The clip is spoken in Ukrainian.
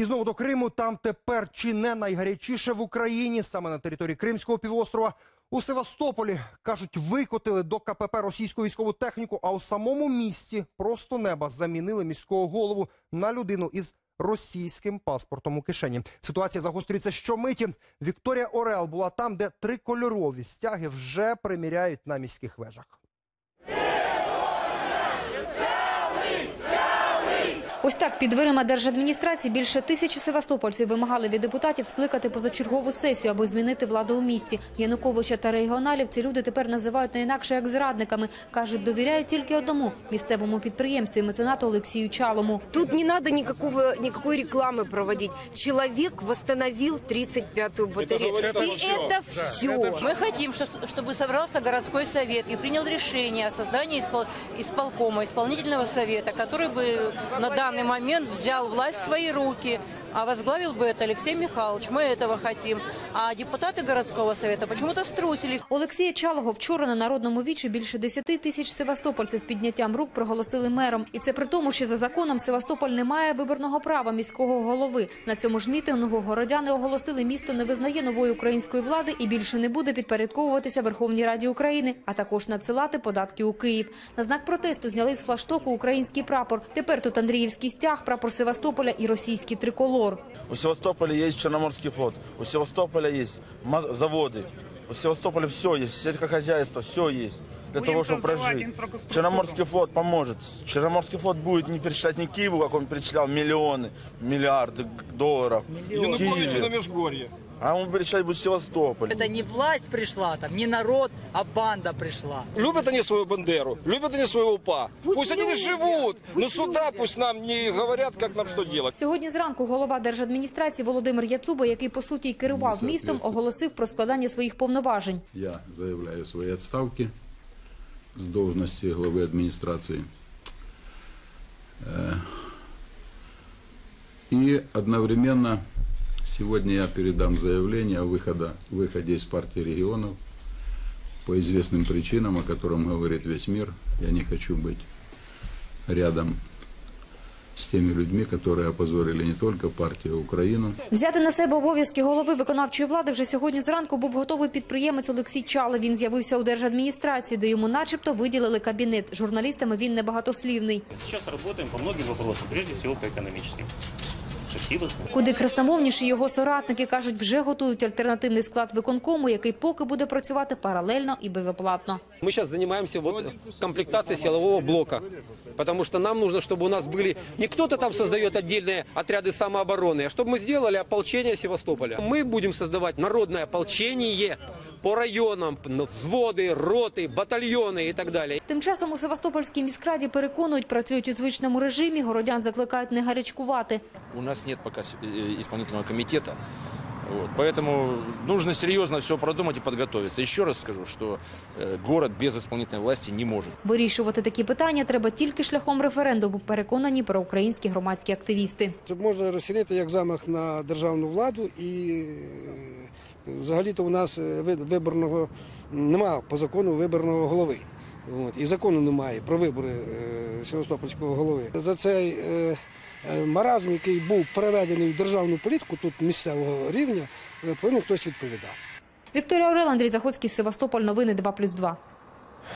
І знову до Криму. Там тепер чи не найгарячіше в Україні, саме на території Кримського півострова. У Севастополі кажуть, викотили до КПП російську військову техніку. А у самому місті просто неба замінили міського голову на людину із російським паспортом у кишені. Ситуація загострюється щомиті. Вікторія Орел була там, де трикольорові стяги вже приміряють на міських вежах. Ось так під дверима держадміністрації більше тисячі севастопольців вимагали від депутатів скликати позачергову сесію, аби змінити владу у місті. Януковича та регіоналів ці люди тепер називають не інакше як зрадниками. кажуть, довіряють тільки одному місцевому підприємцю і меценату Олексію Чалому. Тут не надо никакого, никакой рекламы проводить. Человек восстановил 35-ю батарею. говорит И обо всем. это все. Мы хотим, что- чтобы собрался городской совет и принял решение о создании испол- исполкома, исполнительного совета, который бы на данный момент взял власть в свои руки, а возглавил бы это Алексей Михайлович. Мы этого хотим. А депутаты городского совета почему-то струсили. Олексія Чалого вчора на народному вічі більше 10 тисяч севастопольців підняттям рук проголосили мером. І це при тому, що за законом Севастополь не має виборного права міського голови. На цьому ж мітингу городяни оголосили, місто не визнає нової української влади і більше не буде підпорядковуватися Верховній Раді України, а також надсилати податки у Київ. На знак протесту зняли з флаштоку український прапор. Тепер тут Андріївський стяг, прапор Севастополя і російський триколор. У Севастополя есть Черноморский флот, у Севастополя есть ма- заводы, у Севастополя все есть, сельскохозяйство, все есть для того, чтобы прожить. Черноморский флот поможет. Черноморский флот будет не перечислять не Киеву, как он перечислял миллионы, миллиарды долларов. Януковичу Киеве. на Межгорье. А он перечислять будет Севастополь. Это не власть пришла там, не народ, а банда пришла. Любят они свою Бандеру, любят они своего УПА. Пусть Пусть, они любят, живут, но пусть сюда любят. пусть нам не говорят, как нам что делать. Сьогодні зранку голова держадміністрації Володимир Яцуба, який по суті й керував містом, оголосив про складання своїх повноважень. Я заявляю свои отставки с должности главы администрации. Э, И одновременно сегодня я передам заявление о выхода, выходе из партии регионов по известным причинам, о котором говорит весь мир. Я не хочу быть рядом с теми людьми, которые опозорили не только партию, а Украину. Взяти на себе обов'язки голови виконавчої влади вже сьогодні зранку був готовий підприємець Олексій Чале. Він з'явився у держадміністрації, де йому начебто виділили кабінет. Журналістами він небагатослівний. Сейчас работаем по многим вопросам, прежде всего по экономическим. Спасибо. Куди красномовніші його соратники кажуть, вже готують альтернативний склад виконкому, який поки буде працювати паралельно і безоплатно. Мы сейчас занимаемся вот комплектацией силового блока. Потому что нам нужно, чтобы у нас были не кто-то там создает отдельные отряды самообороны, а чтобы мы сделали ополчение Севастополя. Мы будем создавать народное ополчение по районам, взводы, роты, батальоны и так далее. Тим часом у Севастопольській міськраді переконують, працюють у звичному режимі. Городян закликають не гарячкувати. У нас нет пока с- э, исполнительного комитета. Вот. Поэтому нужно серьезно все продумать и подготовиться. Еще раз скажу, что э, город без исполнительной власти не может. Вирішувати такі питання треба тільки шляхом референдуму, переконані проукраїнські громадські активісти. Це можна розцінити як замах на державну владу і е, взагалі-то у нас е, ви- виборного немає по закону виборного голови. От, і закону немає про вибори е, Севастопольського голови. За цей е, е, маразм, який був переведений в державну політику тут місцевого рівня, е, повинен хтось відповідати. Вікторія Орел, Андрій Заходський, Севастополь. Новини 2+,2.